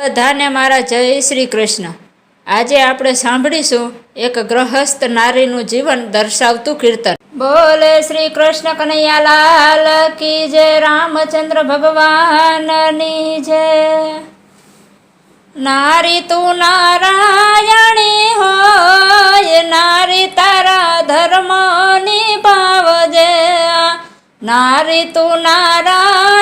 બધાને મારા જય શ્રી કૃષ્ણ. આજે આપણે સાંભળીશું એક ગ્રહસ્થ નારીનું જીવન દર્શાવતું કીર્તન. બોલે શ્રી કૃષ્ણ કનૈયા લાલ કી જય રામચંદ્ર ભગવાનની જય. નારી તું નારાયણી હોય, નારી તારા ધર્મ નિભાવજે નારી તું નારાયણી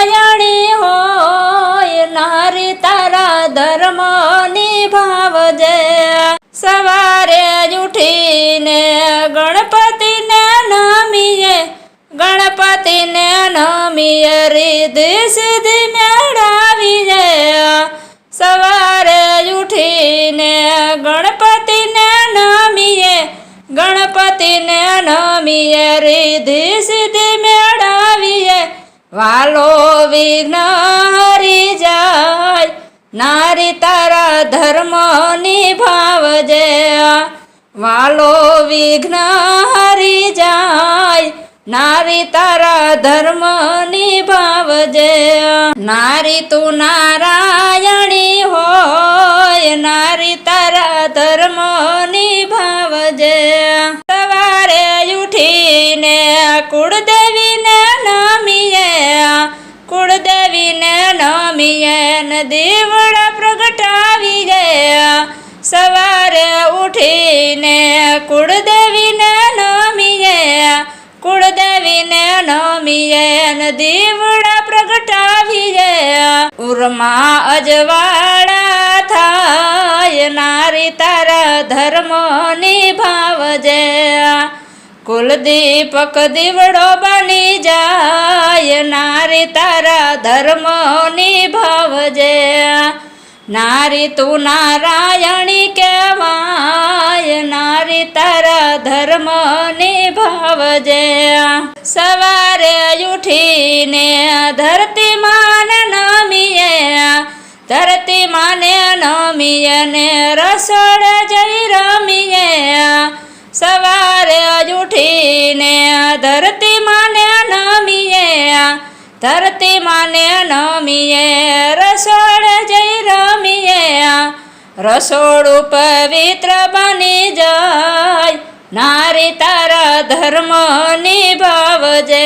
ગણપતિને નમીએ રીધિ સિદ્ધિ મેળવીએ સવારે જ ઉઠીને ગણપતિને નમીએ ગણપતિને નમીએ રીધિ સિદ્ધિ મેળવીએ. વાલો વિઘ્ન હરી જાય, નારી તારા ધર્મ નિભાવજે વાલો વિઘ્ન જાય નારી તારા ધર્મ નિભાવજે નારી તું નારાયણી હોય, નારી તારા ધર્મ નિભાવજે સવારે ઉઠીને કુળદેવીને નમીએ કુળદેવીને નમીએ ને દીવડા પ્રગટાવીએ સવારે ઉઠીને કુળદેવીને કુળદેવીને નમીએ ને દીવડા પ્રગટાવીએ. ઉરમાં અજવાળા થાય, નારી તારા ધર્મ નિભાવજે કુલદીપક દીવડો બની જાય, નારી તારા ધર્મ નિભાવજે નારી તું નારાયણી કહેવાય, નારી તારા ધર્મ નિભાવજે સવારે ઉઠીને ધરતી માન નમીએ, ધરતી માને નમીએ ને રસોડે જઈ રમીએ. સવારે ઉઠીને ધરતી માને નમીએ ધરતી માને નમીએ, રસોડ જઈ રમીએ રસોડું પવિત્ર બની જાય, નારી તારા ધર્મ નિભાવજે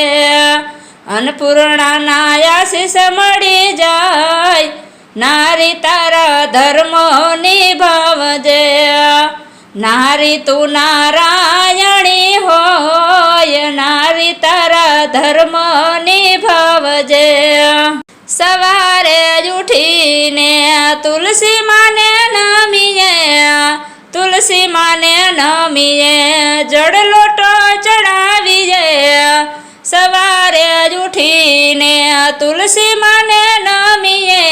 અન્નપૂર્ણાના આશીષ મળી જાય, નારી તારા ધર્મ નિભાવજે નારી તું નારાયણી હોય, નારી તારા ધર્મ સવારે જ ઉઠીને તુલસી માને નમીએ તુલસી માને નમીએ જડ લોટો ચડાવીએ સવારે જ ઉઠીને તુલસી માને નમીએ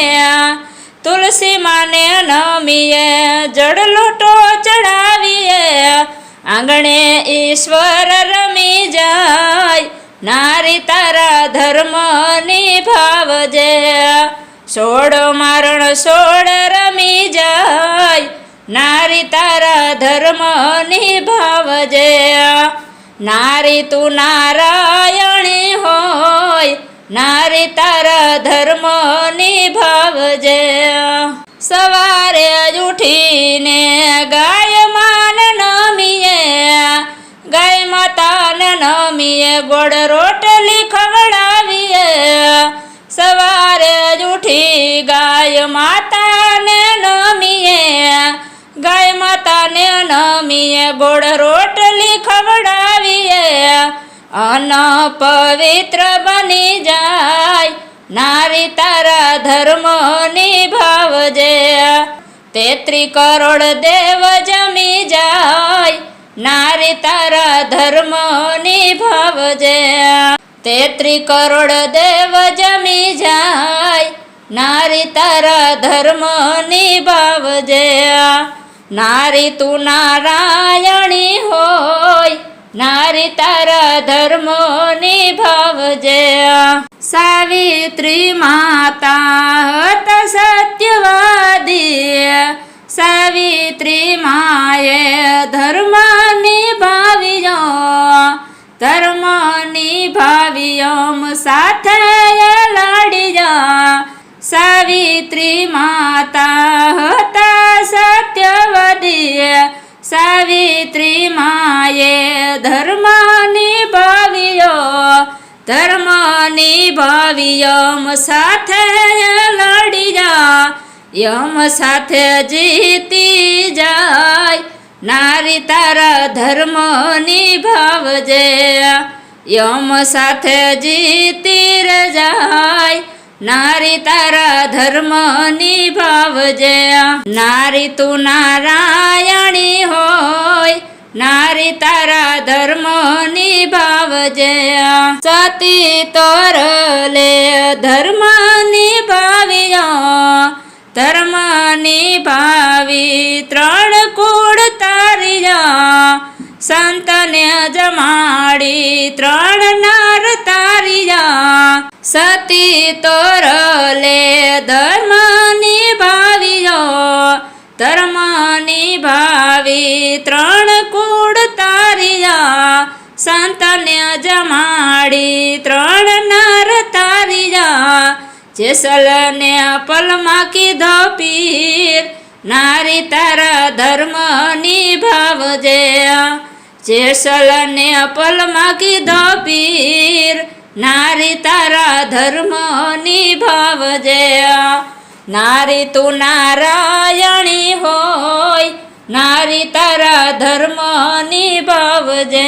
તુલસી માને નમીએ જડ લોટો ચડાવીએ આંગણે ઈશ્વર રમી જાય નારી તારા ધર્મ નિભાવજે સોડો મારણ સોડ રમી જાય. નારી તારા ધર્મ નિભાવજે નારી તું નારાયણી હોય. નારી તારા ધર્મ નિભાવજે સવારે જ ઉઠીને ગાય નમીએ ગોળ રોટલી ખવડાવીએ. સવારે જ ઉઠી ગાય માતાને નમીએ. ગાય માતાને નમીએ ગોળ રોટલી ખવડાવીએ. અન પવિત્ર બની જાય, નારી તારા ધર્મ નિભાવજે તેત્રી કરોડ દેવ જમી જાય નારી તારા ધર્મ નિભાવજે તેત્રી કરોડ દેવ જમી જાય. નારી તારા ધર્મ નિભાવજે નારી તું નારાયણી હોય. નારી તારા ધર્મ નિભાવજે સાવિત્રી માતા સત્યવાદી. સાવિત્રી માએ ધર્મ નિભાવ્યો ધર્મ નિભાવ્યો સાથે લડ્યો સાવિત્રી માતા હતા સત્યવદીએ, સાવિત્રી માએ ધર્મ નિભાવ્યો ધર્મ નિભાવ્યો સાથે લડ્યા યમ સાથે જીતી જાય. નારી તારા ધર્મ નિભાવજે યમ સાથે જીતી ર જાય. નારી તારા ધર્મ નિભાવજે નારી તું નારાયણી હોય. નારી તારા ધર્મ નિભાવજે સતી તોરલે ધર્મ નિભાવ્યો ધર્મ નિભાવી ત્રણ કુળ તારિયા, સંતને જમાડી ત્રણ નાર તારિયા. સતી તોરલે ધર્મની ભાવિયો ધર્મની નિભાવી ત્રણ કુળ તારિયા, સંતને જમાડી ત્રણ નર જેસલને પલમાં કીધો પીર, નારી તારા ધર્મ નિભાવજે જેસલને પલમાં કીધો પીર, નારી તારા ધર્મ નિભાવજે નારી તું નારાયણી હોય, નારી તારા ધર્મ નિભાવજે